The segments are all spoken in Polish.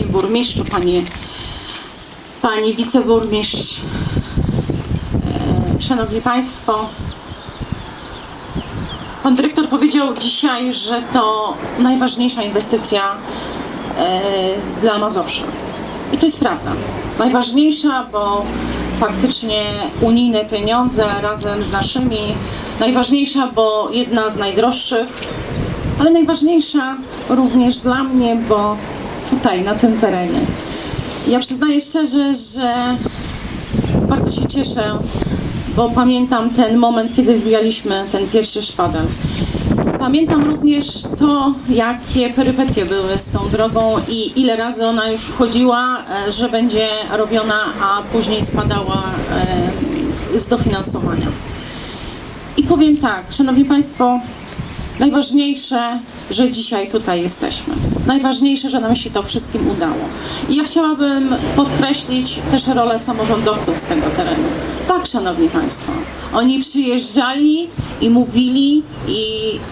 Panie burmistrzu, panie, pani wiceburmistrz, e, szanowni państwo. Pan dyrektor powiedział dzisiaj, że to najważniejsza inwestycja e, dla Mazowsza. I to jest prawda. Najważniejsza, bo faktycznie unijne pieniądze razem z naszymi. Najważniejsza, bo jedna z najdroższych, ale najważniejsza również dla mnie, bo tutaj, na tym terenie. Ja przyznaję szczerze, że bardzo się cieszę, bo pamiętam ten moment, kiedy wbijaliśmy ten pierwszy szpadel. Pamiętam również to, jakie perypetie były z tą drogą i ile razy ona już wchodziła, e, że będzie robiona, a później spadała e, z dofinansowania. I powiem tak, Szanowni Państwo, najważniejsze, że dzisiaj tutaj jesteśmy. Najważniejsze, że nam się to wszystkim udało. I ja chciałabym podkreślić też rolę samorządowców z tego terenu. Tak, Szanowni Państwo, oni przyjeżdżali i mówili i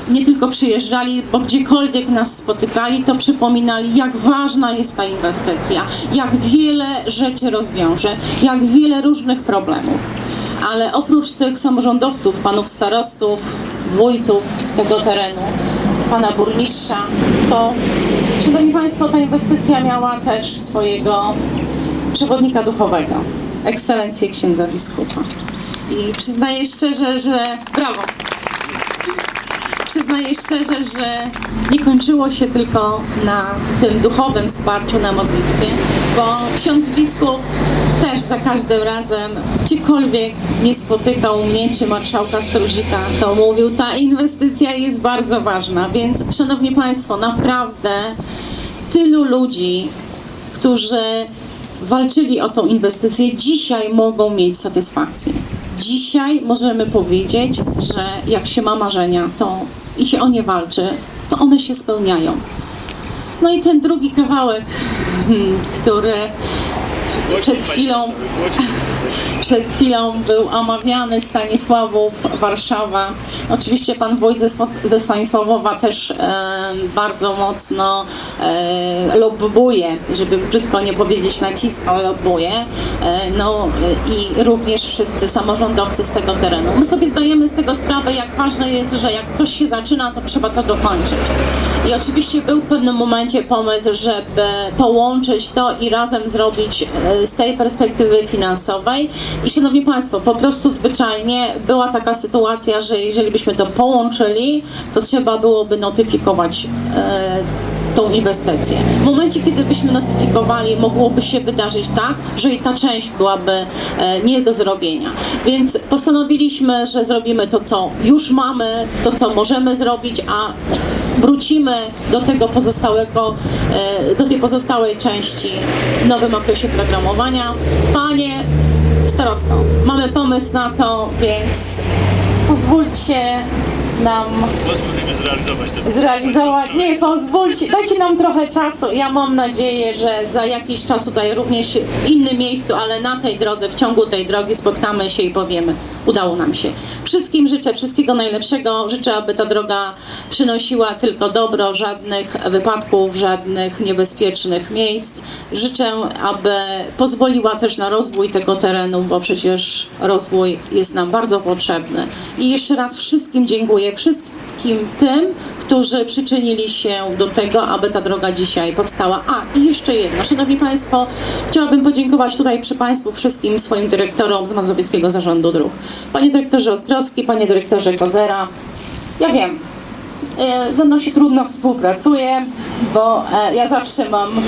nie tylko przyjeżdżali, bo gdziekolwiek nas spotykali, to przypominali, jak ważna jest ta inwestycja, jak wiele rzeczy rozwiąże, jak wiele różnych problemów ale oprócz tych samorządowców, panów starostów, wójtów z tego terenu, pana burmistrza, to Szanowni Państwo, ta inwestycja miała też swojego przewodnika duchowego, ekscelencję księdza biskupa. I przyznaję szczerze, że brawo. Przyznaję szczerze, że nie kończyło się tylko na tym duchowym wsparciu, na modlitwie, bo ksiądz biskup też za każdym razem, gdziekolwiek nie spotykał mnie czy marszałka Struzika, to mówił, ta inwestycja jest bardzo ważna, więc szanowni państwo, naprawdę tylu ludzi, którzy walczyli o tą inwestycję, dzisiaj mogą mieć satysfakcję. Dzisiaj możemy powiedzieć, że jak się ma marzenia, to i się o nie walczy, to one się spełniają. No i ten drugi kawałek, hmm, który przed chwilą, przed chwilą był omawiany, Stanisławów, Warszawa. Oczywiście pan wójt ze, Stanisławowa też e, bardzo mocno e, lobbuje, żeby brzydko nie powiedzieć naciska, lobbuje. E, no i również wszyscy samorządowcy z tego terenu. My sobie zdajemy z tego sprawę, jak ważne jest, że jak coś się zaczyna, to trzeba to dokończyć. I oczywiście był w pewnym momencie pomysł, żeby połączyć to i razem zrobić e, z tej perspektywy finansowej. I szanowni Państwo, po prostu zwyczajnie była taka sytuacja, że jeżeli byśmy to połączyli, to trzeba byłoby notyfikować e, tą inwestycję. W momencie, kiedy byśmy notyfikowali, mogłoby się wydarzyć tak, że i ta część byłaby e, nie do zrobienia. Więc postanowiliśmy, że zrobimy to, co już mamy, to, co możemy zrobić, a wrócimy do tego pozostałego, e, do tej pozostałej części w nowym okresie programowania. Panie starosto, mamy pomysł na to, więc pozwólcie nam zrealizować ten zrealizować. Nie, pozwólcie, dajcie nam trochę czasu. Ja mam nadzieję, że za jakiś czas tutaj również w innym miejscu, ale na tej drodze, w ciągu tej drogi spotkamy się i powiemy, udało nam się. Wszystkim życzę wszystkiego najlepszego. Życzę, aby ta droga przynosiła tylko dobro, żadnych wypadków, żadnych niebezpiecznych miejsc. Życzę, aby pozwoliła też na rozwój tego terenu, bo przecież rozwój jest nam bardzo potrzebny. I jeszcze raz wszystkim dziękuję, wszystkim tym, którzy przyczynili się do tego, aby ta droga dzisiaj powstała. A i jeszcze jedno, Szanowni Państwo, chciałabym podziękować tutaj przy Państwu wszystkim swoim dyrektorom z Mazowieckiego Zarządu Dróg. Panie dyrektorze Ostrowski, panie dyrektorze Kozera, ja wiem, e, ze mną się trudno współpracuje, bo e, ja zawsze mam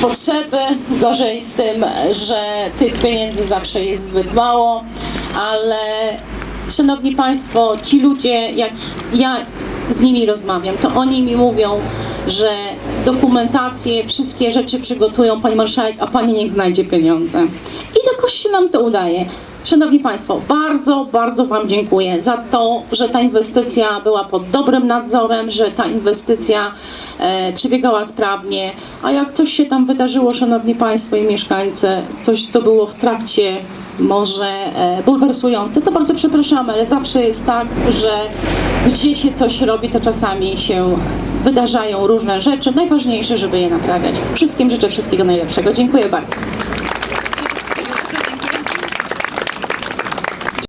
potrzeby, gorzej z tym, że tych pieniędzy zawsze jest zbyt mało, ale Szanowni Państwo, ci ludzie, jak ja z nimi rozmawiam, to oni mi mówią, że dokumentację, wszystkie rzeczy przygotują Pani Marszałek, a Pani niech znajdzie pieniądze. I jakoś się nam to udaje. Szanowni Państwo, bardzo, bardzo Wam dziękuję za to, że ta inwestycja była pod dobrym nadzorem, że ta inwestycja e, przebiegała sprawnie, a jak coś się tam wydarzyło, Szanowni Państwo i mieszkańcy, coś co było w trakcie może e, bulwersujące, to bardzo przepraszamy, ale zawsze jest tak, że gdzie się coś robi, to czasami się wydarzają różne rzeczy. Najważniejsze, żeby je naprawiać. Wszystkim życzę wszystkiego najlepszego. Dziękuję bardzo.